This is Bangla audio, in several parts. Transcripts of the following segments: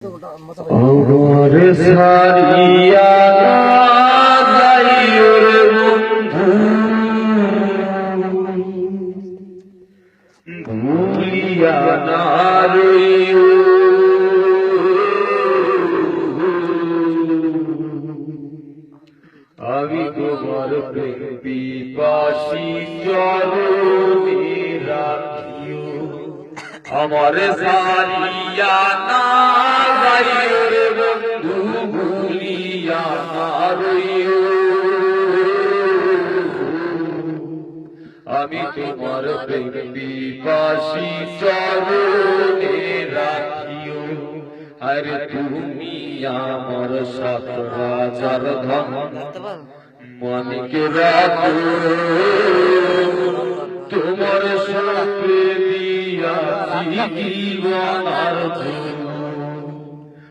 আমার সারিয়া যাইও রে বন্ধু ভুলিয়া না রইও আমি তোমার প্রেম পিপাসী চরণে রাখিও আমার সারিয়া না বন্ধু ভুলিয়া রইও আমি তোমার পিপাসী চরণে রাখিও আরে তুমি আমার সাত রাজার ধন মানিক রাখো। তোমার সাথে দিয়াছি জীবন আর।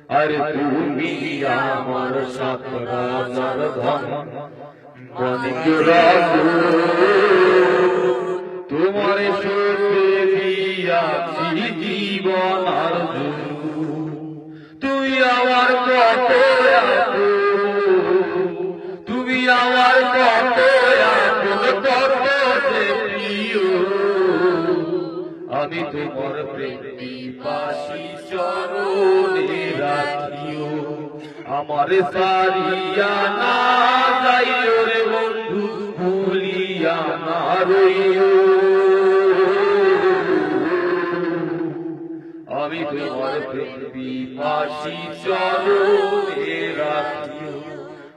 আরে তুমি আমার সাত রাজার ধন তোমার সাথে দিয়াছি জীবন আর তুই আমার কত আমি তোমার প্রেম চরণে রাখিও। আমার সারিয়া না যাইও রে বন্ধু, ভুলিয়া না রইও। আমি তোমার প্রেম পিপাসী চরণে রাখিও।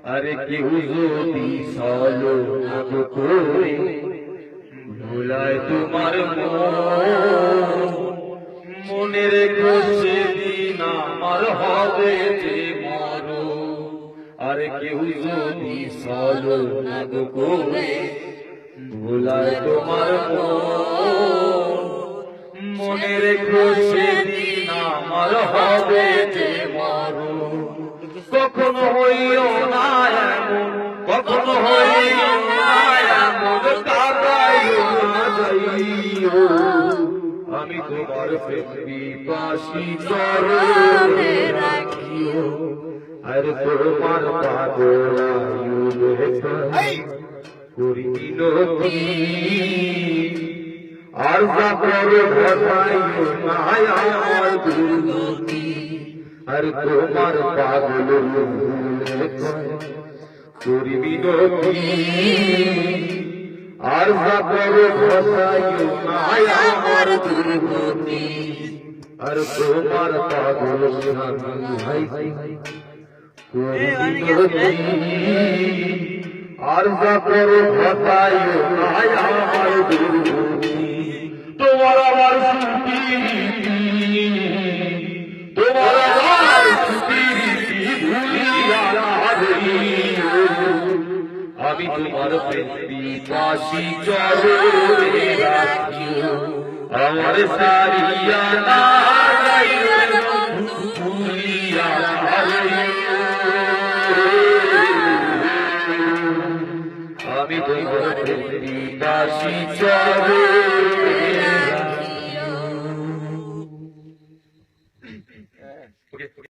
আরে কেউ যদি সলো করে ভুলায় তোমার মন। মনের কোষে দিন আমার হবে যে মর আরে কেউ যদি সলো করে, ভুলায় তোমার মন। মনের কোষে দিন আমার হবে যে মর কখনো হইও না কখনো হইও আমি তোমার পিপাসী চরণে রাখিও। আর তোমার পাগল করি মিনতি আর যা করে আর তোমার পাগল করি মিনতি আর আমার দুর্গতি আর তোমার পাগল আর করে না আমার দুর্গতি তোমার আমার স্মৃতি আমি তোমার প্রেম পিপাসী চরণে রাখিও আমার সারিয়া না ভুলিয়া আমি তোমার পিপাসী চরণে।